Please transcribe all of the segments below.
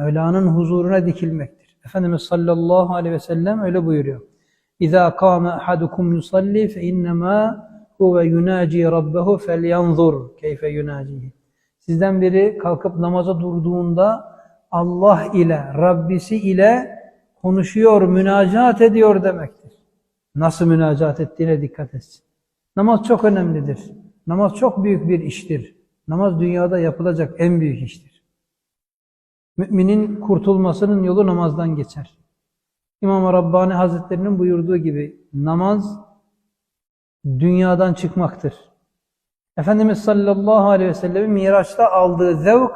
Mevla'nın huzuruna dikilmektir. Efendimiz sallallahu aleyhi ve sellem öyle buyuruyor. İza kâme ahadukum yusalli fe innemâ huve yunaci rabbehu felyanzur keyfe yunacihi. Sizden biri kalkıp namaza durduğunda Allah ile, Rabbisi ile konuşuyor, münacat ediyor demektir. Nasıl münacat ettiğine dikkat etsin. Namaz çok önemlidir. Namaz çok büyük bir iştir. Namaz dünyada yapılacak en büyük iştir. Müminin kurtulmasının yolu namazdan geçer. İmam Rabbani Hazretlerinin buyurduğu gibi namaz dünyadan çıkmaktır. Efendimiz sallallahu aleyhi ve sellemin Miraç'ta aldığı zevk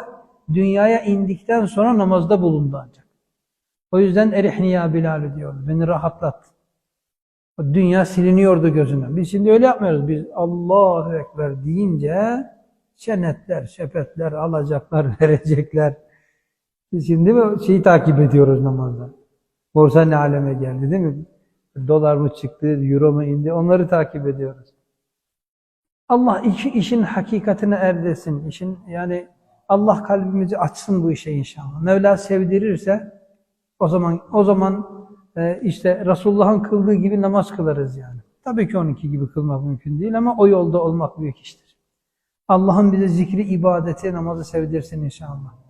dünyaya indikten sonra namazda bulundu ancak. O yüzden erihni ya Bilal diyor. Beni rahatlat. O dünya siliniyordu gözünden. Biz şimdi öyle yapmıyoruz. Biz Allahu Ekber deyince çenetler, şepetler, alacaklar, verecekler. Biz şimdi şeyi takip ediyoruz namazda. Borsa ne aleme geldi değil mi? Dolar mı çıktı, euro mu indi? Onları takip ediyoruz. Allah işi, işin hakikatine erdesin. İşin yani Allah kalbimizi açsın bu işe inşallah. Mevla sevdirirse o zaman o zaman e, işte Resulullah'ın kıldığı gibi namaz kılarız yani. Tabii ki onunki gibi kılmak mümkün değil ama o yolda olmak büyük iştir. Allah'ın bize zikri, ibadeti, namazı sevdirsin inşallah.